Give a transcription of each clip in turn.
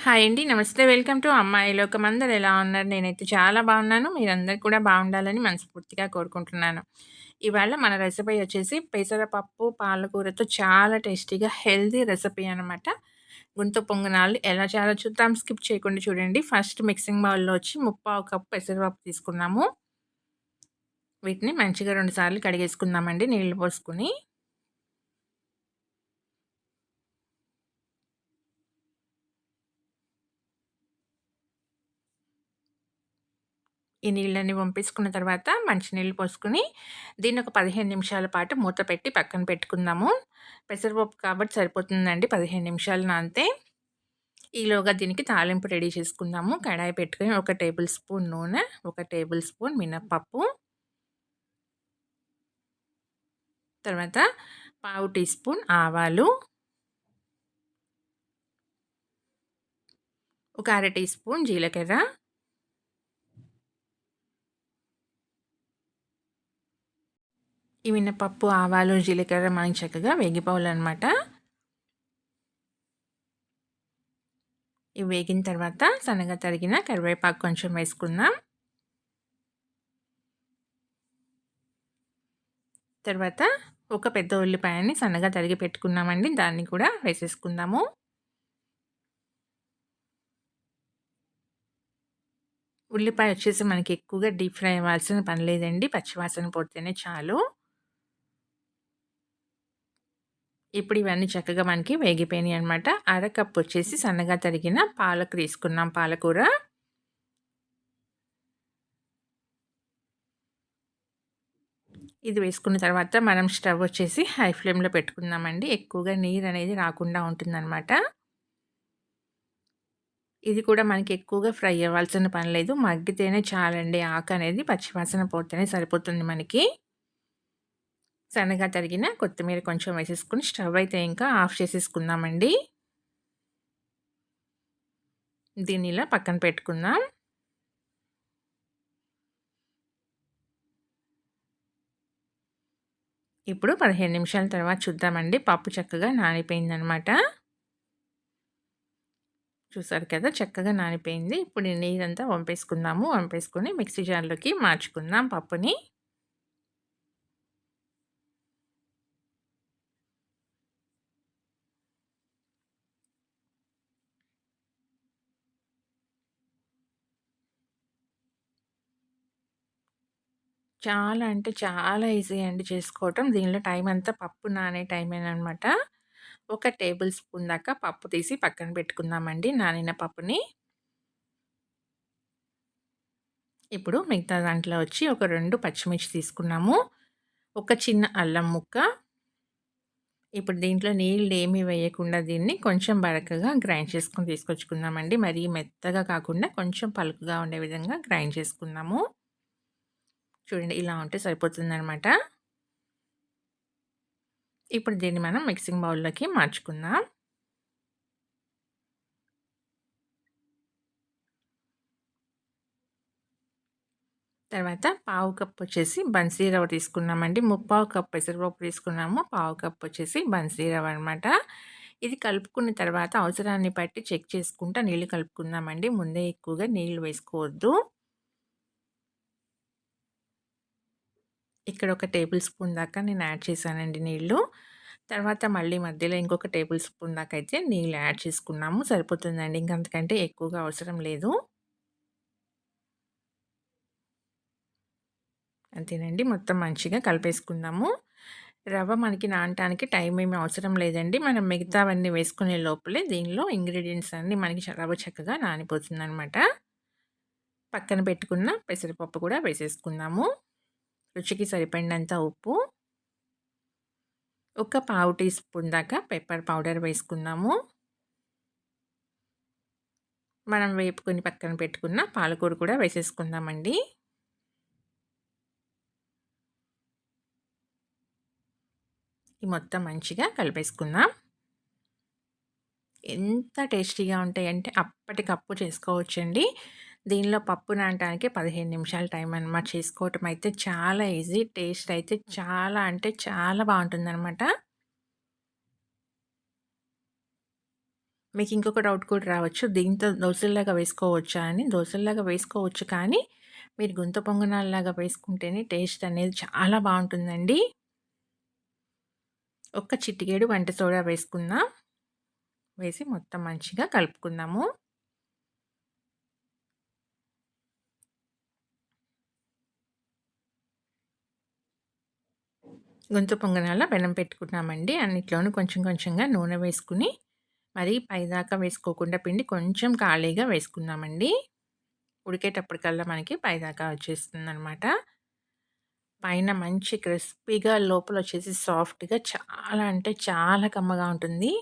Hi అండి. నమస్తే. Welcome to అమ్మాయి లోకం. అందరు ఎలా ఉన్నారు? నేనైతే చాలా బాగున్నాను. మీరందరూ కూడా బాగుండాలని మనస్ఫూర్తిగా కోరుకుంటున్నాను. ఇవాళ మన రెసిపీ వచ్చేసి పెసరపప్పు పాలకూరతో చాలా టేస్టీగా హెల్దీ రెసిపీ అనమాట. గుంత పొంగనాలు ఎలా చాలా చూద్దాం. స్కిప్ చేయకుండా చూడండి. ఫస్ట్ మిక్సింగ్ బౌల్‌లో వచ్చి ముప్పావు కప్పు పెసరపప్పు తీసుకున్నాము. వీటిని మంచిగా రెండుసార్లు కడిగేసుకుందామండి నీళ్ళు పోసుకుని ఈ నీళ్ళని పంపించుకున్న తర్వాత మంచినీళ్ళు పోసుకొని దీన్ని ఒక 15 నిమిషాల పాటు మూత పెట్టి పక్కన పెట్టుకుందాము. పెసరపప్పు కాబట్టి సరిపోతుందండి 15 నిమిషాలు నానితే. ఈలోగా దీనికి తాలింపు రెడీ చేసుకుందాము. కడాయి పెట్టుకొని ఒక టేబుల్ స్పూన్ నూనె, ఒక టేబుల్ స్పూన్ మినప్పప్పు తర్వాత పావు టీ స్పూన్ ఆవాలు ఒక అర టీ స్పూన్ జీలకర్ర ఈ మినపప్పు, ఆవాలు, జీలకర్ర మనకి చక్కగా వేగిపోవాలనమాట. ఇవి వేగిన తర్వాత సన్నగా తరిగిన కరివేపాకు కొంచెం వేసుకుందాం. తర్వాత ఒక పెద్ద ఉల్లిపాయని సన్నగా తరిగి పెట్టుకున్నామండి. దాన్ని కూడా వేసేసుకుందాము. ఉల్లిపాయ వచ్చేసి మనకి ఎక్కువగా డీప్ ఫ్రై అవ్వాల్సిన పని లేదండి. పచ్చివాసన పోతేనే చాలు. ఇప్పుడు ఇవన్నీ చక్కగా మనకి వేగిపోయినాయి అనమాట. అర కప్ వచ్చేసి సన్నగా తరిగిన పాలకు తీసుకున్నాం పాలకూర. ఇది వేసుకున్న తర్వాత మనం స్టవ్ వచ్చేసి హై ఫ్లేమ్‌లో పెట్టుకుందామండి. ఎక్కువగా నీరు అనేది రాకుండా ఉంటుందన్నమాట ఇది కూడా మనకి ఎక్కువగా ఫ్రై అవ్వాల్సిన పని లేదు. మగ్గితేనే చాలండి ఆకు అనేది పచ్చివాసన పోతేనే సరిపోతుంది మనకి. సన్నగా తరిగిన కొత్తిమీర కొంచెం వేసేసుకొని స్టవ్ అయితే ఇంకా ఆఫ్ చేసేసుకుందామండి. దీన్ని ఇలా పక్కన పెట్టుకుందాం. ఇప్పుడు 15 నిమిషాల తర్వాత చూద్దామండి. పప్పు చక్కగా నానిపోయిందనమాట. చూసారు కదా! చక్కగా నానిపోయింది. ఇప్పుడు నీరంతా వంపేసుకుందాము. వంపేసుకొని మిక్సీ జార్‌లోకి మార్చుకుందాం పప్పుని. చాలా అంటే చాలా ఈజీ అండి చేసుకోవటం. దీనిలో టైం అంతా పప్పు నానే టైమేననమాట. ఒక టేబుల్ స్పూన్ దాకా పప్పు తీసి పక్కన పెట్టుకుందామండి నానిన పప్పుని. ఇప్పుడు మిగతా దాంట్లో వచ్చి ఒక రెండు పచ్చిమిర్చి తీసుకున్నాము. ఒక చిన్న అల్లం ముక్క. ఇప్పుడు దీంట్లో నీళ్ళు ఏమీ వేయకుండా దీన్ని కొంచెం బరకగా గ్రైండ్ చేసుకొని తీసుకొచ్చుకుందామండి. మరీ మెత్తగా కాకుండా కొంచెం పలుకుగా ఉండే విధంగా గ్రైండ్ చేసుకుందాము. చూడండి ఇలా ఉంటే సరిపోతుందనమాట. ఇప్పుడు దీన్ని మనం మిక్సింగ్ బౌల్‌లోకి మార్చుకుందాం. తర్వాత పావు కప్ వచ్చేసి బన్సీ రవ్వ తీసుకున్నామండి. ముప్పావు కప్ పెసరపప్పు తీసుకున్నాము. పావు కప్ వచ్చేసి బన్సీ రవ్వ అనమాట. ఇది కలుపుకున్న తర్వాత అవసరాన్ని బట్టి చెక్ చేసుకుంటా నీళ్ళు కలుపుకుందామండి. ముందే ఎక్కువగా నీళ్ళు వేసుకోవద్దు. ఇక్కడ ఒక టేబుల్ స్పూన్ దాకా నేను యాడ్ చేశానండి నీళ్ళు. తర్వాత మళ్ళీ మధ్యలో ఇంకొక టేబుల్ స్పూన్ దాకా అయితే నీళ్ళు యాడ్ చేసుకున్నాము. సరిపోతుందండి. ఇంకంతకంటే ఎక్కువగా అవసరం లేదు. అంతేనండి. మొత్తం మంచిగా కలిపేసుకుందాము. రవ్వ మనకి నానటానికి టైం ఏమి అవసరం లేదండి. మనం మిగతావన్నీ వేసుకునే లోపలే దీనిలో ఇంగ్రీడియంట్స్ అన్నీ మనకి రవ్వ చక్కగా నానిపోతుందనమాట. పక్కన పెట్టుకున్న పెసరపప్పు కూడా వేసేసుకుందాము. రుచికి సరిపడినంత ఉప్పు. ఒక పావు టీ స్పూన్ దాకా పెప్పర్ పౌడర్ వేసుకుందాము. మనం వేపుకొని పక్కన పెట్టుకున్న పాలకూర కూడా వేసేసుకుందామండి. ఈ మొత్తం మంచిగా కలిపేసుకుందాం. ఎంత టేస్టీగా ఉంటాయంటే అప్పటికప్పుడు చేసుకోవచ్చండి. దీనిలో పప్పు నానటానికి 15 నిమిషాల టైం అనమాట. చేసుకోవటం అయితే చాలా ఈజీ. టేస్ట్ అయితే చాలా అంటే చాలా బాగుంటుందన్నమాట. మీకు ఇంకొక డౌట్ కూడా రావచ్చు. దీంతో దోశల్లాగా వేసుకోవచ్చా అని. దోశల్లాగా వేసుకోవచ్చు కానీ మీరు గుంత పొంగనాల్లాగా వేసుకుంటేనే టేస్ట్ అనేది చాలా బాగుంటుందండి. ఒక్క చిటికేడు వంట సోడా వేసుకుందాం. వేసి మొత్తం మంచిగా కలుపుకుందాము. గొంతు పొంగనాల బెల్లం పెట్టుకున్నామండి. అన్నిట్లోనూ కొంచెం కొంచెంగా నూనె వేసుకుని మరి పైదాకా వేసుకోకుండా పిండి కొంచెం ఖాళీగా వేసుకున్నామండి. ఉడికేటప్పటికల్లా మనకి పైదాకా వచ్చేస్తుంది అనమాట పైన మంచి క్రిస్పీగా లోపల వచ్చేసి సాఫ్ట్గా చాలా అంటే చాలా కమ్మగా ఉంటుంది.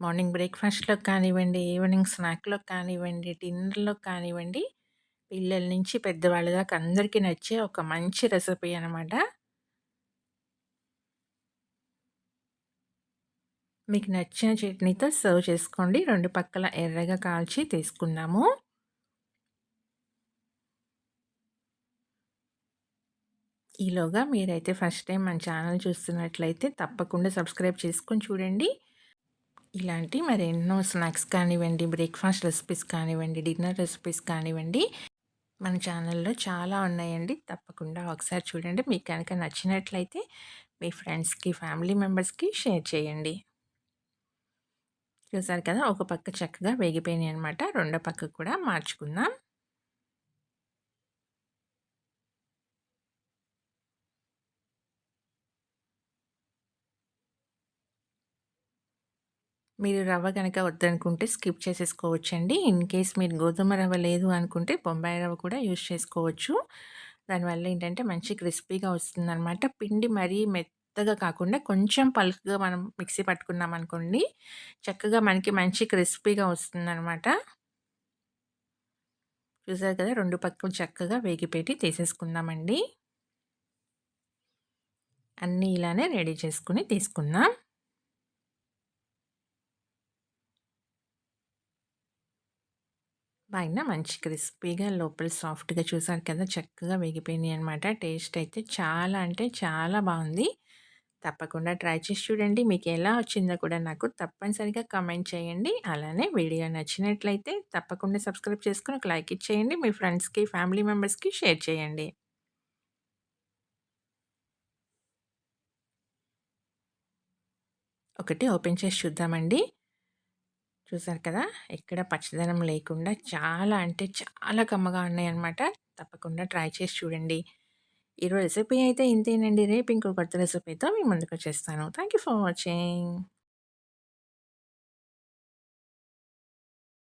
మార్నింగ్ బ్రేక్ఫాస్ట్లో కానివ్వండి ఈవినింగ్ స్నాక్లో కానివ్వండి డిన్నర్లో కానివ్వండి పిల్లల నుంచి పెద్దవాళ్ళ దాకా అందరికీ నచ్చే ఒక మంచి రెసిపీ అనమాట మీకు నచ్చిన చట్నీతో సర్వ్ చేసుకోండి. రెండు పక్కల ఎర్రగా కాల్చి తీసుకున్నాము ఈలోగా మీరైతే ఫస్ట్ టైం మన ఛానల్ చూస్తున్నట్లయితే తప్పకుండా సబ్స్క్రైబ్ చేసుకొని చూడండి. ఇలాంటి మరి ఎన్నో స్నాక్స్ కానివ్వండి బ్రేక్ఫాస్ట్ రెసిపీస్ కానివ్వండి డిన్నర్ రెసిపీస్ కానివ్వండి మన ఛానల్లో చాలా ఉన్నాయండి. తప్పకుండా ఒకసారి చూడండి. మీకు కనుక నచ్చినట్లయితే మీ ఫ్రెండ్స్కి ఫ్యామిలీ మెంబర్స్కి షేర్ చేయండి. చూసారు కదా! ఒక పక్క చక్కగా వేగిపోయినాయి అనమాట రెండో పక్క కూడా మార్చుకుందాం. మీరు రవ్వ కనుక వద్దనుకుంటే స్కిప్ చేసేసుకోవచ్చండి. ఇన్ కేస్ మీరు గోధుమ రవ్వ లేదు అనుకుంటే బొంబాయి రవ్వ కూడా యూజ్ చేసుకోవచ్చు. దానివల్ల ఏంటంటే మంచి క్రిస్పీగా వస్తుందన్నమాట. పిండి మరీ మెత్తగా కాకుండా కొంచెం పల్క్గా మనం మిక్సీ పట్టుకున్నాం అనుకోండి చక్కగా మనకి మంచి క్రిస్పీగా వస్తుందన్నమాట. చూసారు కదా రెండు పక్కలు చక్కగా వేగిపెట్టి తీసేసుకుందామండి. అన్నీ ఇలానే రెడీ చేసుకుని తీసుకుందాం. పైన మంచి క్రిస్పీగా లోపల సాఫ్ట్గా చూసారు కదా! చక్కగా వేగిపోయినాయి అనమాట టేస్ట్ అయితే చాలా అంటే చాలా బాగుంది. తప్పకుండా ట్రై చేసి చూడండి. మీకు ఎలా వచ్చిందో కూడా నాకు తప్పనిసరిగా కమెంట్ చేయండి. అలానే వీడియో నచ్చినట్లయితే తప్పకుండా సబ్స్క్రైబ్ చేసుకుని ఒక లైక్ ఇచ్చేయండి. మీ ఫ్రెండ్స్కి ఫ్యామిలీ మెంబర్స్కి షేర్ చేయండి. ఒకటి ఓపెన్ చేసి చూద్దామండి. చూసారు కదా! ఎక్కడ పచ్చదనం లేకుండా చాలా అంటే చాలా కమ్మగా ఉన్నాయన్నమాట. తప్పకుండా ట్రై చేసి చూడండి. ఈరోజు రెసిపీ అయితే ఇంతేనండి. రేపు ఇంకో కొత్త రెసిపీతో మీ ముందుకు వచ్చేస్తాను థ్యాంక్ యూ ఫర్ వాచింగ్.